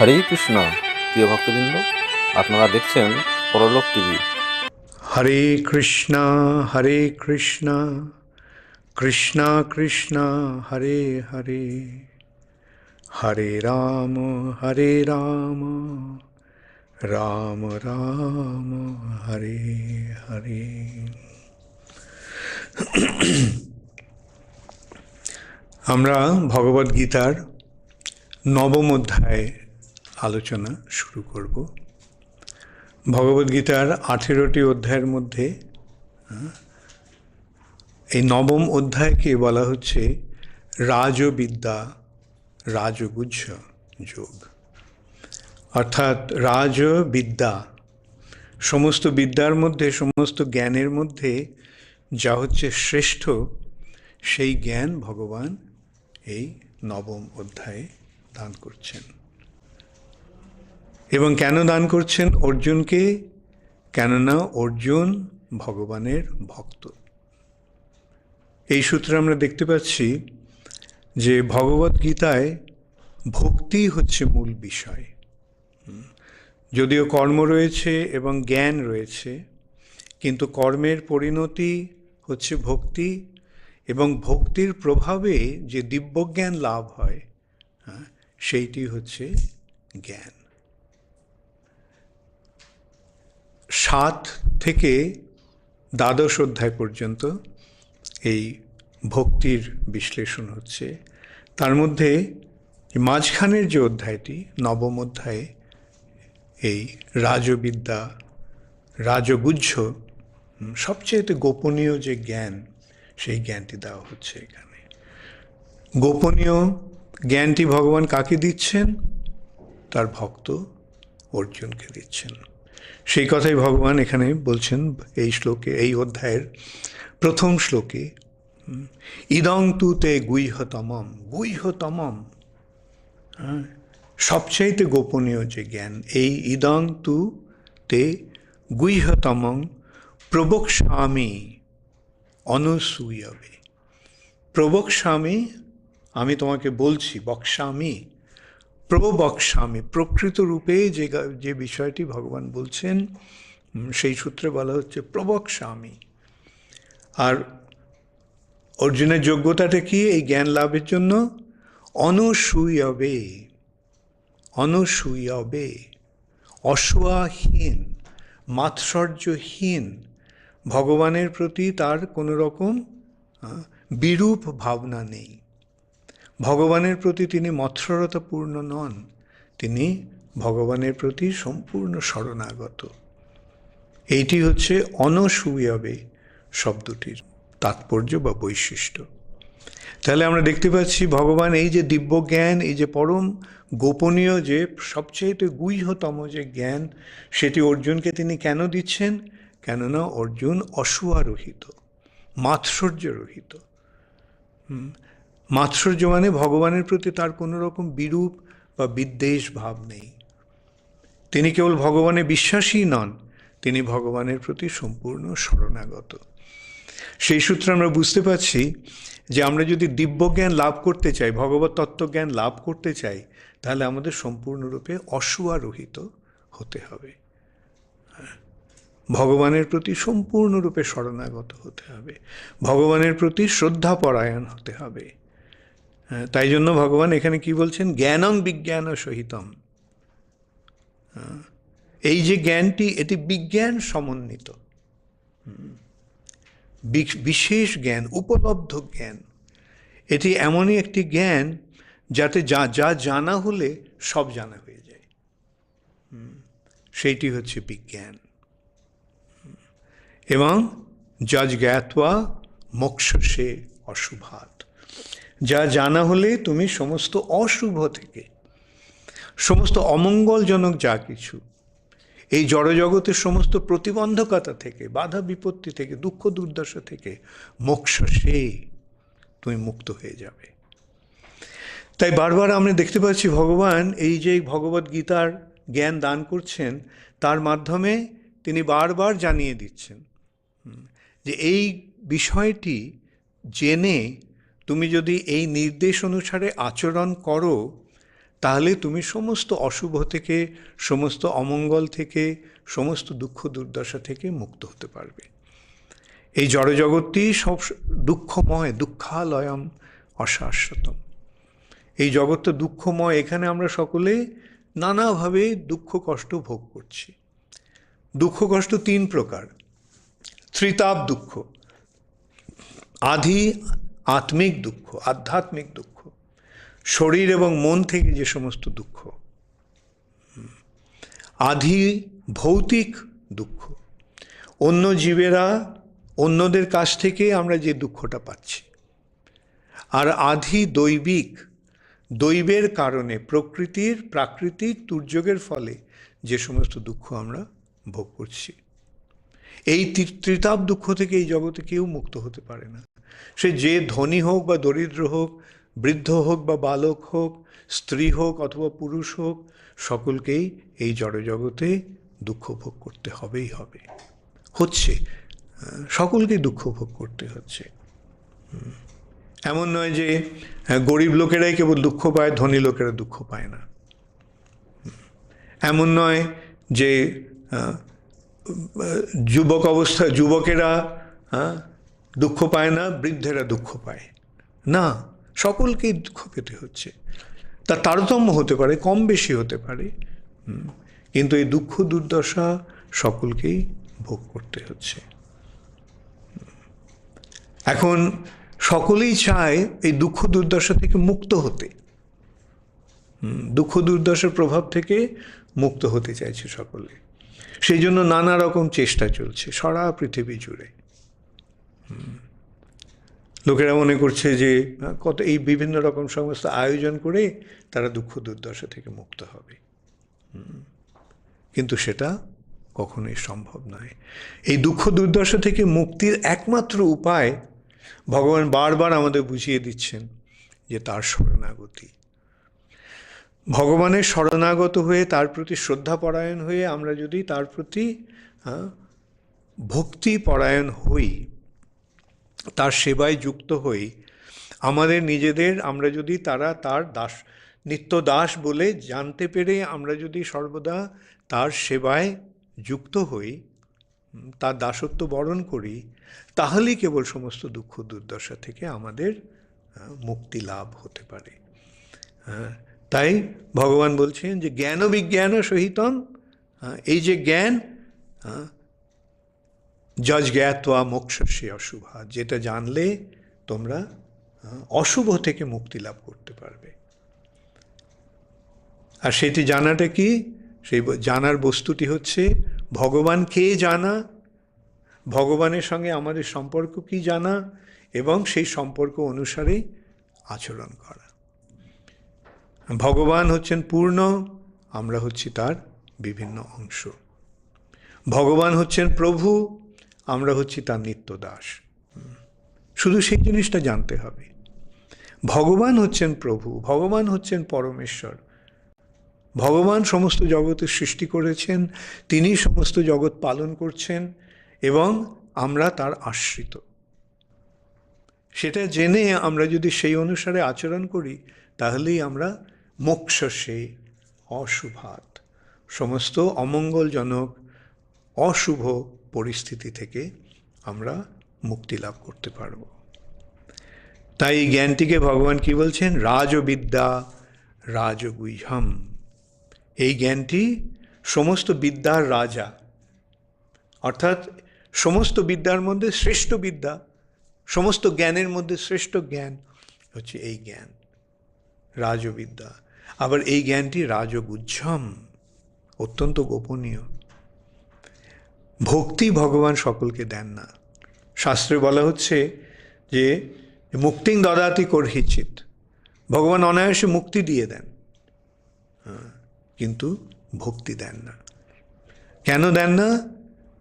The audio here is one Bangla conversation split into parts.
হরে কৃষ্ণ, প্রিয় ভক্তবৃন্দ, আপনারা দেখছেন পরলোক টিভি। হরে কৃষ্ণ হরে কৃষ্ণ কৃষ্ণ কৃষ্ণ, হরে হরে। হরে রাম হরে রাম রাম রাম, হরে হরে। আমরা ভগবদ্গীতার নবম অধ্যায় আলোচনা শুরু করব। ভগবদ্গীতার আঠেরোটি অধ্যায়ের মধ্যে এই নবম অধ্যায়কে বলা হচ্ছে রাজবিদ্যা রাজগুজ্জ যোগ। অর্থাৎ রাজবিদ্যা, সমস্ত বিদ্যার মধ্যে, সমস্ত জ্ঞানের মধ্যে যা হচ্ছে শ্রেষ্ঠ, সেই জ্ঞান ভগবান এই নবম অধ্যায়ে দান করছেন। এবং কেন দান করছেন অর্জুনকে? কেননা অর্জুন ভগবানের ভক্ত। এই সূত্রে আমরা দেখতে পাচ্ছি যে ভগবত গীতায় ভক্তি হচ্ছে মূল বিষয়। যদিও কর্ম রয়েছে এবং জ্ঞান রয়েছে কিন্তু কর্মের পরিণতি হচ্ছে ভক্তি এবং ভক্তির প্রভাবে যে দিব্যজ্ঞান লাভ হয় হ্যাঁ, সেইটি হচ্ছে জ্ঞান। সাত থেকে দ্বাদশ অধ্যায় পর্যন্ত এই ভক্তির বিশ্লেষণ হচ্ছে। তার মধ্যে মাঝখানের যে অধ্যায়টি নবম অধ্যায়ে এই রাজবিদ্যা রাজগুজ্জ হুম, সবচেয়ে গোপনীয় যে জ্ঞান সেই জ্ঞানটি দেওয়া হচ্ছে এখানে। গোপনীয় জ্ঞানটি ভগবান কাকে দিচ্ছেন? তার ভক্ত অর্জুনকে দিচ্ছেন। সেই কথাই ভগবান এখানে বলছেন এই শ্লোকে এই অধ্যায়ের প্রথম শ্লোকে ইদং তু তে গুহ্যতমম গুহ্যতমম হ্যাঁ, সবচাইতে গোপনীয় যে জ্ঞান এই ইদং তু তে গুহ্যতমং প্রবক্ষ্যামি অনুসূয়বে। প্রবক্ষ্যামি আমি তোমাকে বলছি বক্সামি প্রবক্সামি, প্রকৃত রূপে যে যে বিষয়টি ভগবান বলছেন সেই সূত্রে বলা হচ্ছে প্রবক্সামি। আর অর্জুনের যোগ্যতাটা কি? এই জ্ঞান লাভের জন্য অনসূয়বে অনসূয়বে, অসুয়াহীন, মাৎসর্যহীন ভগবানের প্রতি তার কোনো রকম বিরূপ ভাবনা নেই। ভগবানের প্রতি তিনি মৎসরতাপূর্ণ নন, তিনি ভগবানের প্রতি সম্পূর্ণ শরণাগত। এইটি হচ্ছে অনসূয়বে শব্দটির তাৎপর্য বা বৈশিষ্ট্য। তাহলে আমরা দেখতে পাচ্ছি ভগবান এই যে দিব্য জ্ঞান এই যে পরম গোপনীয় যে সবচেয়ে গুহ্যতম যে জ্ঞান, সেটি অর্জুনকে তিনি কেন দিচ্ছেন? কেননা অর্জুন অসুয়ারহিত, মাৎসর্যরহিত। মাৎসর্য মানে ভগবানের প্রতি তার কোনো রকম বিরূপ বা বিদ্বেষ ভাব নেই। তিনি কেবল ভগবানে বিশ্বাসী নন, তিনি ভগবানের প্রতি সম্পূর্ণ শরণাগত। সেই সূত্রে আমরা বুঝতে পারছি যে আমরা যদি দিব্যজ্ঞান লাভ করতে চাই, ভগবত তত্ত্বজ্ঞান লাভ করতে চাই, তাহলে আমাদের সম্পূর্ণরূপে অসুয়ারহিত হতে হবে। ভগবানের প্রতি সম্পূর্ণরূপে শরণাগত হতে হবে। ভগবানের প্রতি শ্রদ্ধাপরায়ণ হতে হবে। তাই জন্য ভগবান এখানে কি বলছেন? জ্ঞানং বিজ্ঞান সহিতম। হ্যাঁ, এই যে জ্ঞানটি এটি বিজ্ঞান সমন্বিত। বিশেষ জ্ঞান উপলব্ধ জ্ঞান। এটি এমনই একটি জ্ঞান যাতে যা যা জানা হলে সব জানা হয়ে যায়। সেইটি হচ্ছে বিজ্ঞান। এবং যজ জ্ঞাতবা মোক্ষ সে অশুভাত। যা জানা হলে তুমি সমস্ত অশুভ থেকে, সমস্ত অমঙ্গলজনক যা কিছু, এই জড়জগতের সমস্ত প্রতিবন্ধকতা থেকে, বাধা বিপত্তি থেকে, দুঃখ দুর্দশা থেকে, মোক্ষ সে তুমি মুক্ত হয়ে যাবে। তাই বারবার আমরা দেখতে পাচ্ছি ভগবান এই যে ভগবত গীতার জ্ঞান দান করছেন, তার মাধ্যমে তিনি বারবার জানিয়ে দিচ্ছেন যে এই বিষয়টি জেনে তুমি যদি এই নির্দেশ অনুসারে আচরণ করো, তাহলে তুমি সমস্ত অশুভ থেকে, সমস্ত অমঙ্গল থেকে, সমস্ত দুঃখ দুর্দশা থেকে মুক্ত হতে পারবে। এই জড়জগৎটি সব দুঃখময়, দুঃখালয়ম অশাশ্বতম। এই জগৎ তো দুঃখময়, এখানে আমরা সকলে নানাভাবে দুঃখ কষ্ট ভোগ করছি। দুঃখ কষ্ট তিন প্রকার। ত্রিতাপ দুঃখ, আধি আত্মিক দুঃখ, আধ্যাত্মিক দুঃখ, শরীর এবং মন থেকে যে সমস্ত দুঃখ আধি ভৌতিক দুঃখ। অন্য জীবেরা অন্যদের কাছ থেকে আমরা যে দুঃখটা পাচ্ছি। আর আধি দৈবিক, দৈবের কারণে প্রকৃতির, প্রাকৃতিক দুর্যোগের ফলে যে সমস্ত দুঃখ আমরা ভোগ করছি। এই ত্রি- ত্রিতাপ দুঃখ থেকে এই জগতে কেউ মুক্ত হতে পারে না। সে যে ধনী হোক বা দরিদ্র হোক বৃদ্ধ হোক বা বালক হোক স্ত্রী হোক অথবা পুরুষ হোক সকলকেই এই জড়জগতে দুঃখ ভোগ করতে হবেই হবে। হচ্ছে আহ, সকলকেই দুঃখ ভোগ করতে হচ্ছে। এমন নয় যে গরিব লোকেরাই কেবল দুঃখ পায় ধনী লোকেরা দুঃখ পায় না। এমন নয় যে যুবক অবস্থা যুবকেরা হ্যাঁ, দুঃখ পায় না বৃদ্ধেরা দুঃখ পায়। না সকলকেই দুঃখ পেতে হচ্ছে। তা তারতম্য হতে পারে কম বেশি হতে পারে। কিন্তু এই দুঃখ দুর্দশা সকলকেই ভোগ করতে হচ্ছে। এখন সকলেই চায় এই দুঃখ দুর্দশা থেকে মুক্ত হতে। দুঃখ দুর্দশার প্রভাব থেকে মুক্ত হতে চাইছে সকলে। সেই জন্য নানা রকম চেষ্টা চলছে, সারা পৃথিবী জুড়ে। লোকেরা মনে করছে যে কত এই বিভিন্ন রকম সমস্ত আয়োজন করে তারা দুঃখ দুর্দশা থেকে মুক্ত হবে। কিন্তু সেটা কখনোই সম্ভব নয়। এই দুঃখ দুর্দশা থেকে মুক্তির একমাত্র উপায় ভগবান বারবার আমাদের বুঝিয়ে দিচ্ছেন যে, তার শরণাগতি। ভগবানের শরণাগত হয়ে তার প্রতি শ্রদ্ধা পরায়ণ হয়ে আমরা যদি তার প্রতি হ্যাঁ, ভক্তি পরায়ণ হই তার সেবায় যুক্ত হই আমাদের নিজেদের আমরা যদি তারা তার দাস নিত্য দাস বলে জানতে পেরে আমরা যদি সর্বদা তার সেবায় যুক্ত হই তার দাসত্ব বরণ করি তাহলেই কেবল সমস্ত দুঃখ দুর্দশা থেকে আমাদের মুক্তি লাভ হতে পারে। হ্যাঁ, তাই ভগবান বলছেন যে জ্ঞান বিজ্ঞান সহিতম হ্যাঁ, এই যে জ্ঞান হ্যাঁ, যজ জ্ঞাত্বা মোক্ষসে অশুভা যেটা জানলে তোমরা হ্যাঁ, অশুভ থেকে মুক্তি লাভ করতে পারবে। আর সেটি জানাটা কি? সেই জানার বস্তুটি হচ্ছে ভগবান কে জানা? ভগবানের সঙ্গে আমাদের সম্পর্ক কি জানা? এবং সেই সম্পর্ক অনুসারে আচরণ করা। ভগবান হচ্ছেন পূর্ণ, আমরা হচ্ছি তার বিভিন্ন অংশ। ভগবান হচ্ছেন প্রভু, আমরা হচ্ছি তার নিত্য দাস শুধু সেই জিনিসটা জানতে হবে। ভগবান হচ্ছেন প্রভু, ভগবান হচ্ছেন পরমেশ্বর। ভগবান সমস্ত জগতের সৃষ্টি করেছেন, তিনি সমস্ত জগৎ পালন করছেন, এবং আমরা তার আশ্রিত। সেটা জেনে আমরা যদি সেই অনুসারে আচরণ করি, তাহলেই আমরা মোক্ষ সে অশুভাত। সমস্ত অমঙ্গলজনক অশুভ পরিস্থিতি থেকে আমরা মুক্তি লাভ করতে পারব। তাই এই জ্ঞানটিকে ভগবান কি বলছেন? রাজবিদ্যা রাজগুহ্যম এই জ্ঞানটি সমস্ত বিদ্যার রাজা, অর্থাৎ সমস্ত বিদ্যার মধ্যে শ্রেষ্ঠ বিদ্যা, সমস্ত জ্ঞানের মধ্যে শ্রেষ্ঠ জ্ঞান হচ্ছে এই জ্ঞান, রাজবিদ্যা। আবার এই জ্ঞানটি রাজগুজ্জম অত্যন্ত গোপনীয়। ভক্তি ভগবান সকলকে দেন না। শাস্ত্রে বলা হচ্ছে যে মুক্তিং দদাতি করহিচিত ভগবান অনায়াসে মুক্তি দিয়ে দেন। হ্যাঁ, কিন্তু ভক্তি দেন না। কেন দেন না?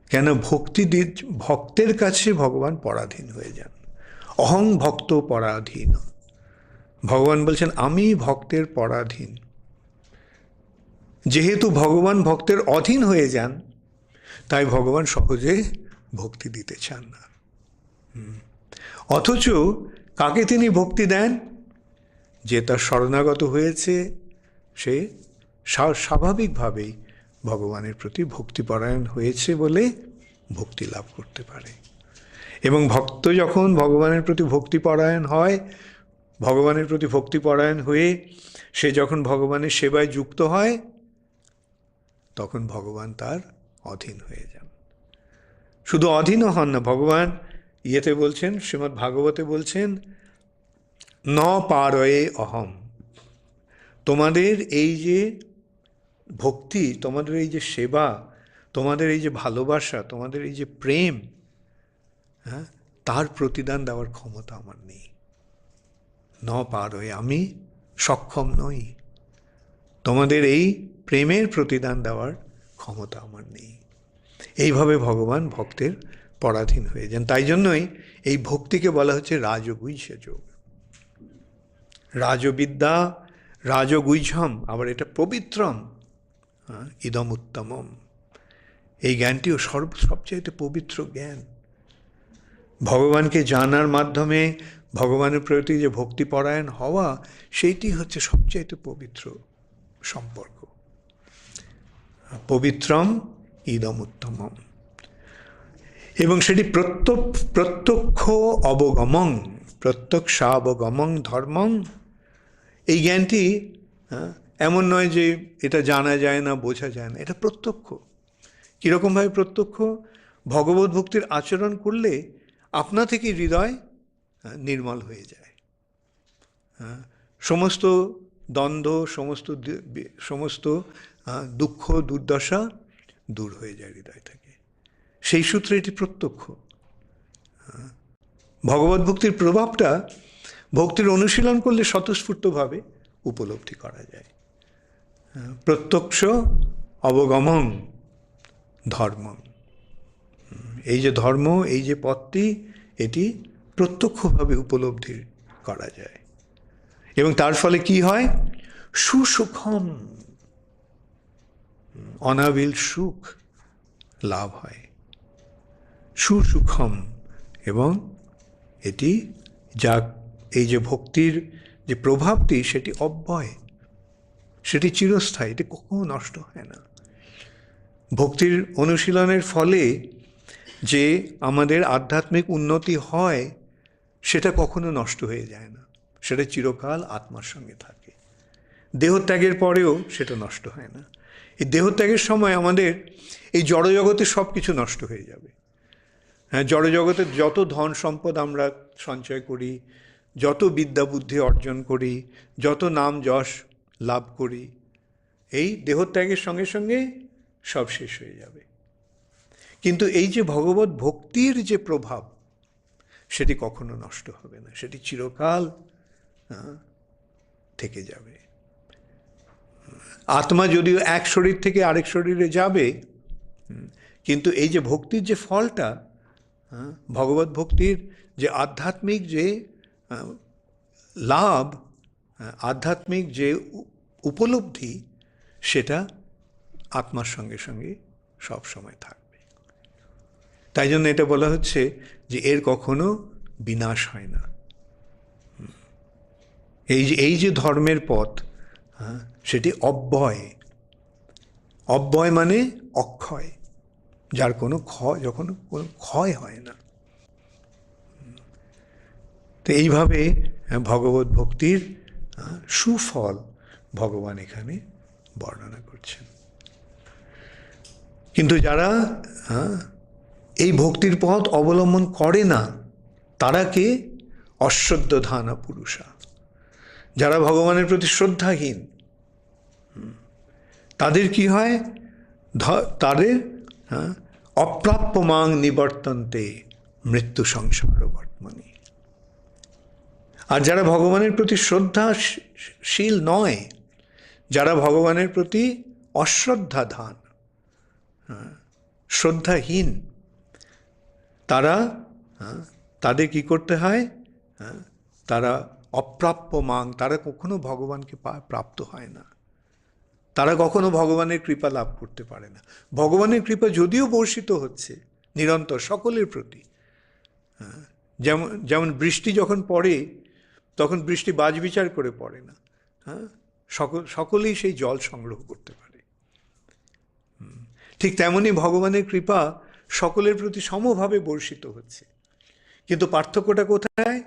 কেন ভক্তি ভক্তের কাছে ভগবান পরাধীন হয়ে যান। অহং ভক্ত পরাধীন। ভগবান বলছেন, আমি ভক্তের পরাধীন। যেহেতু ভগবান ভক্তের অধীন হয়ে যান, তাই ভগবান সহজে ভক্তি দিতে চান না। অথচ কাকে তিনি ভক্তি দেন? যে তার শরণাগত হয়েছে, সে স্বা- স্বাভাবিকভাবেই ভগবানের প্রতি ভক্তিপরায়ণ হয়েছে বলে ভক্তি লাভ করতে পারে। এবং ভক্ত যখন ভগবানের প্রতি ভক্তিপরায়ণ হয় ভগবানের প্রতি ভক্তিপরায়ণ হয়ে সে যখন ভগবানের সেবায় যুক্ত হয়, তখন ভগবান তার অধীন হয়ে যান। শুধু অধীনও হন না, ভগবান ইয়েতে বলছেন, শ্রীমদ্ ভাগবতে বলছেন, ন পারয়ে অহম। তোমাদের এই যে ভক্তি, তোমাদের এই যে সেবা, তোমাদের এই যে ভালোবাসা, তোমাদের এই যে প্রেম হ্যাঁ তার প্রতিদান দেওয়ার ক্ষমতা আমার নেই। ন পার হয়ে আমি সক্ষম নই। তোমাদের এই প্রেমের প্রতিদান দেওয়ার ক্ষমতা আমার নেই। এইভাবে ভগবান ভক্তের পরাধীন হয়ে যান। তাই জন্যই এই ভক্তিকে বলা হচ্ছে রাজগুইষ যোগ রাজবিদ্যা রাজগুইঝম আবার এটা পবিত্রম হ্যাঁ, ইদম উত্তমম। এই জ্ঞানটিও সর্ব সবচাইতে পবিত্র জ্ঞান। ভগবানকে জানার মাধ্যমে ভগবানের প্রতি যে ভক্তিপরায়ণ হওয়া, সেইটি হচ্ছে সবচাইতে পবিত্র সম্পর্ক। পবিত্রম ইদম উত্তমম। এবং সেটি প্রত্যক প্রত্যক্ষ অবগমং, প্রত্যক্ষাবগমং ধর্মং। এই জ্ঞানটি এমন নয় যে এটা জানা যায় না, বোঝা যায় না, এটা প্রত্যক্ষ। কীরকমভাবে প্রত্যক্ষ? ভগবত ভক্তির আচরণ করলে আপনা থেকে হৃদয় নির্মল হয়ে যায়। সমস্ত দ্বন্দ্ব, সমস্ত সমস্ত দুঃখ, দুর্দশা দূর হয়ে যায় হৃদয় থেকে। সেই সূত্রে এটি প্রত্যক্ষ। ভগবত ভক্তির প্রভাবটা ভক্তির অনুশীলন করলে স্বতঃস্ফূর্তভাবে উপলব্ধি করা যায়। প্রত্যক্ষ অবগমন ধর্ম এই যে ধর্ম, এই যে পথটি, এটি প্রত্যক্ষভাবে উপলব্ধি করা যায়। এবং তার ফলে কি হয়? সুসুখম, অনাবিল সুখ লাভ হয়। সুসুখম এবং এটি যা এই যে ভক্তির যে প্রভাবটি, সেটি অব্যয়, সেটি চিরস্থায়ী, এটি কখনো নষ্ট হয় না। ভক্তির অনুশীলনের ফলে যে আমাদের আধ্যাত্মিক উন্নতি হয় সেটা কখনো নষ্ট হয়ে যায় না। সেটা চিরকাল আত্মার সঙ্গে থাকে। দেহত্যাগের পরেও সেটা নষ্ট হয় না। এই দেহত্যাগের সময় আমাদের এই জড়জগতে সব কিছু নষ্ট হয়ে যাবে। হ্যাঁ জড়জগতের যত ধন সম্পদ আমরা সঞ্চয় করি, যত বিদ্যা বুদ্ধি অর্জন করি, যত নাম যশ লাভ করি, এই দেহত্যাগের সঙ্গে সঙ্গে সব শেষ হয়ে যাবে। কিন্তু এই যে ভগবত ভক্তির যে প্রভাব সেটি কখনো নষ্ট হবে না, সেটি চিরকাল থেকে যাবে। আত্মা যদিও এক শরীর থেকে আরেক শরীরে যাবে কিন্তু এই যে ভক্তির যে ফলটা ভগবত ভক্তির যে আধ্যাত্মিক যে লাভ আধ্যাত্মিক যে উপলব্ধি, সেটা আত্মার সঙ্গে সঙ্গে সব সময় থাকবে। তাই জন্য এটা বলা হচ্ছে যে এর কখনো বিনাশ হয় না। এই যে এই যে ধর্মের পথ হ্যাঁ, সেটি অব্যয়। অব্যয় মানে অক্ষয় যার কোনো ক্ষয় যখন কোনো ক্ষয় হয় না। তো এইভাবে আহ, ভগবত ভক্তির আহ, সুফল ভগবান এখানে বর্ণনা করছেন। কিন্তু যারা হ্যাঁ, এই ভক্তির পথ অবলম্বন করে না তারা কে? অশ্রদ্ধ ধানা পুরুষা যারা ভগবানের প্রতি শ্রদ্ধাহীন তাদের কি হয়? তাদের হ্যাঁ, অপ্রাপ্য মাং নিবর্তন্তে মৃত্যু সংসার বর্তমানে। আর যারা ভগবানের প্রতি শ্রদ্ধাশীল নয় যারা ভগবানের প্রতি অশ্রদ্ধা ধান হ্যাঁ, শ্রদ্ধাহীন তারা হ্যাঁ, তাদের কি করতে হয়? হ্যাঁ, তারা অপ্রাপ্য মাং তারা কখনো ভগবানকে প্রাপ্ত হয় না। তারা কখনো ভগবানের কৃপা লাভ করতে পারে না। ভগবানের কৃপা যদিও বর্ষিত হচ্ছে নিরন্তর সকলের প্রতি হ্যাঁ, যেমন যেমন বৃষ্টি যখন পড়ে তখন বৃষ্টি বাজবিচার করে পড়ে না হ্যাঁ সকল সকলেই সেই জল সংগ্রহ করতে পারে। ঠিক তেমনই ভগবানের কৃপা সকলের প্রতি সমভাবে বর্ষিত হচ্ছে। কিন্তু পার্থক্যটা কোথায়?